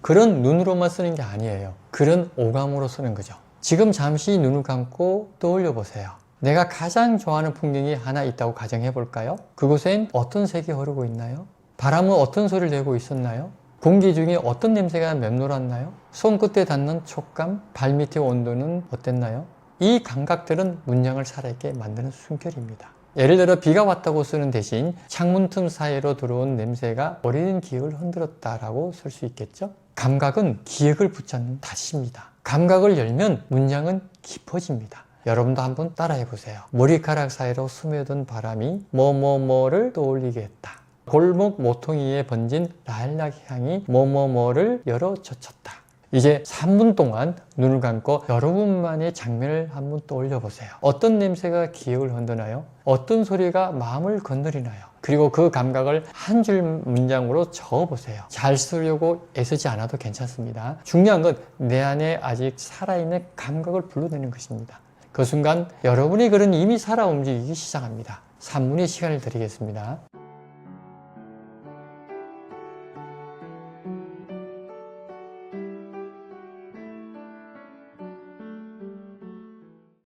그런 눈으로만 쓰는 게 아니에요. 그런 오감으로 쓰는 거죠. 지금 잠시 눈을 감고 떠올려 보세요. 내가 가장 좋아하는 풍경이 하나 있다고 가정해 볼까요? 그곳엔 어떤 색이 흐르고 있나요? 바람은 어떤 소리를 내고 있었나요? 공기 중에 어떤 냄새가 맴돌았나요? 손끝에 닿는 촉감, 발밑의 온도는 어땠나요? 이 감각들은 문장을 살아있게 만드는 숨결입니다. 예를 들어 비가 왔다고 쓰는 대신 창문 틈 사이로 들어온 냄새가 오래된 기억을 흔들었다라고 쓸 수 있겠죠? 감각은 기억을 붙잡는 닷입니다. 감각을 열면 문장은 깊어집니다. 여러분도 한번 따라해 보세요. 머리카락 사이로 스며든 바람이 뭐뭐뭐를 떠올리게 했다. 골목 모퉁이에 번진 라일락 향이 뭐뭐뭐를 열어 젖혔다. 이제 3분 동안 눈을 감고 여러분만의 장면을 한번 떠올려 보세요. 어떤 냄새가 기억을 흔드나요? 어떤 소리가 마음을 건드리나요? 그리고 그 감각을 한 줄 문장으로 적어 보세요. 잘 쓰려고 애쓰지 않아도 괜찮습니다. 중요한 건 내 안에 아직 살아있는 감각을 불러내는 것입니다. 그 순간 여러분의 글은 이미 살아 움직이기 시작합니다. 3분의 시간을 드리겠습니다.